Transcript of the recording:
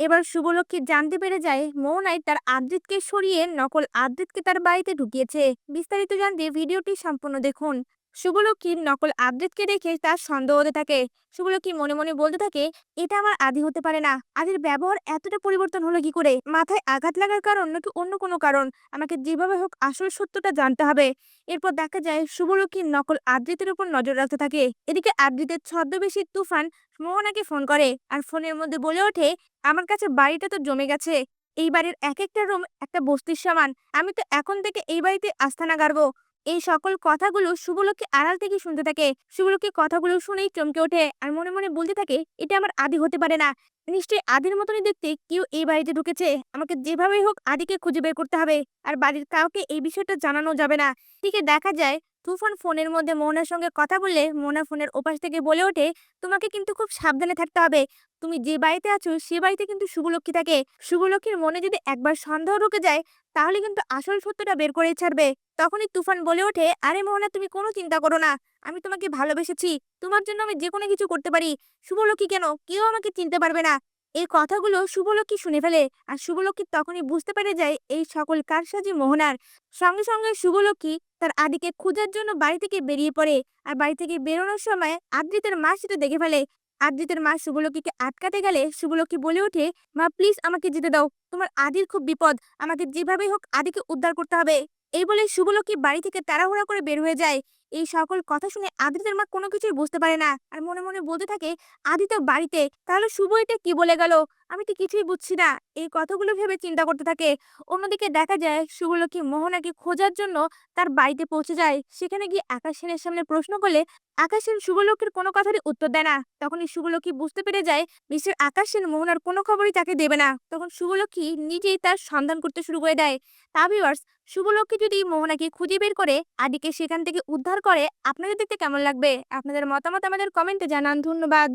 এবার শুভলক্ষ্মী জানতে পেরে যায় মৌনাই তার আদ্রিতকে সরিয়ে নকল আদ্রিতকে তার বাড়িতে ঢুকিয়েছে। বিস্তারিত জানতে ভিডিওটি সম্পূর্ণ দেখুন। শুভলক্ষ্মীর নকল আদ্রিতকে দেখে তার সন্দেহ হতে থাকে। শুভলক্ষ্মী মনে মনে বলতে থাকে, এটা আমার আদি হতে পারে না। আদির ব্যবহার এতটা পরিবর্তন হলো কি করে? মাথায় আঘাত লাগার কারণ নাকি অন্য কোনো কারণ? আমাকে যেভাবে হোক আসল সত্যটা জানতে হবে। এরপর দেখা যায়, শুভলক্ষ্মীর নকল আদ্রিতের উপর নজর রাখতে থাকে। এদিকে আদ্রিতের ছদ্মবেশী তুফান মোহনাকে ফোন করে আর ফোনের মধ্যে বলে ওঠে, আমার কাছে বাড়িটা তো জমে গেছে। এই বাড়ির এক একটা রুম একটা বস্তির সমান। আমি তো এখন থেকে এই বাড়িতে আস্থানা গাড়বো। এই সকল কথাগুলো শুভলক্ষ্মী আড়াল থেকে শুনতে থাকে। শুভলক্ষ্মী কথাগুলো শুনেই চমকে ওঠে আর মনে মনে বলতে থাকে, এটা আমার আদি হতে পারে না। নিশ্চয়ই আদির মতনই দেখতে কেউ এই বাড়িতে ঢুকেছে। আমাকে যেভাবেই হোক আদিকে খুঁজে বের করতে হবে। আর বাড়ির কাউকে এই বিষয়টা জানানো যাবে না। ঠিক দেখা যায় তুফান ফোনের মধ্যে মোহনার সঙ্গে কথা বললে মোহনা ফোনের ওপাশ থেকে বলে ওঠে, তোমাকে কিন্তু খুব সাবধানে থাকতে হবে। তুমি যে বাড়িতে আছো সে বাড়িতে কিন্তু শুভলক্ষ্মী থাকে। শুভলক্ষ্মীর মনে যদি একবার সন্দেহ ঢুকে যায়, তাহলে কিন্তু আসল সত্যটা বের করে ছাড়বে। তখনই তুফান বলে ওঠে, আরে মোহনা তুমি কোনো চিন্তা করো না। আমি তোমাকে ভালোবেসেছি। তোমার জন্য আমি যে কোনো কিছু করতে পারি। শুভলক্ষ্মী কেন? কেউ আমাকে চিনতে পারবে না। এই কথাগুলো শুভলক্ষ্মী শুনে ফেলে। আর শুভলক্ষ্মী তখনই বুঝতে পেরে যায় এই সকল কারসাজি মোহনার। সঙ্গে সঙ্গে শুভলক্ষ্মী তার আদিকে খোঁজার জন্য বাড়ি থেকে বেরিয়ে পড়ে। আর বাড়ি থেকে বেরোনোর সময় আদ্রিতের মা সেটা দেখে ফেলে। আদ্রিতের মা শুভলক্ষ্মীকে আটকাতে গেলে শুভলক্ষ্মী বলে ওঠে, মা প্লিজ আমাকে যেতে দাও। তোমার আদির খুব বিপদ। আমাকে যেভাবেই হোক আদিকে উদ্ধার করতে হবে। এই বলে শুভলক্ষ্মী বাড়ি থেকে তাড়াহুড়া করে বের হয়ে যায়। এই সকল কথা শুনে আদিতের মা কোনো কিছুই বুঝতে পারে না আর মনে মনে বলতে থাকে আদিত বাড়িতে, তাহলে শুভ এটা কি বলে গেল? আমি তো কিছুই বুঝছি না। এই কথাগুলো ভেবে চিন্তা করতে থাকে। অন্যদিকে দেখা যায়, শুভলক্ষ্মী মোহনাকে খোঁজার জন্য তার বাড়িতে পৌঁছে যায়। সেখানে গিয়ে আকাশ সেনের সামনে প্রশ্ন করলে, আকাশ সেন শুভলক্ষ্মীর কোনো কথারই উত্তর দেয় না। তখনই শুভলক্ষ্মী বুঝতে পেরে যায়, মিস্টার আকাশ সেন মোহনার কোনো খবরই তাকে দেবে না। তখন শুভলক্ষ্মী নিজেই তার সন্ধান করতে শুরু করে দেয়। তা ভিউয়ার্স শুভলক্ষ্মী যদি মোহনাকে খুঁজে বের করে, আদিকে সেখান থেকে উদ্ধার করে, আপনাদের দেখতে কেমন লাগবে? আপনাদের মতামত আমাদের কমেন্টে জানান। ধন্যবাদ।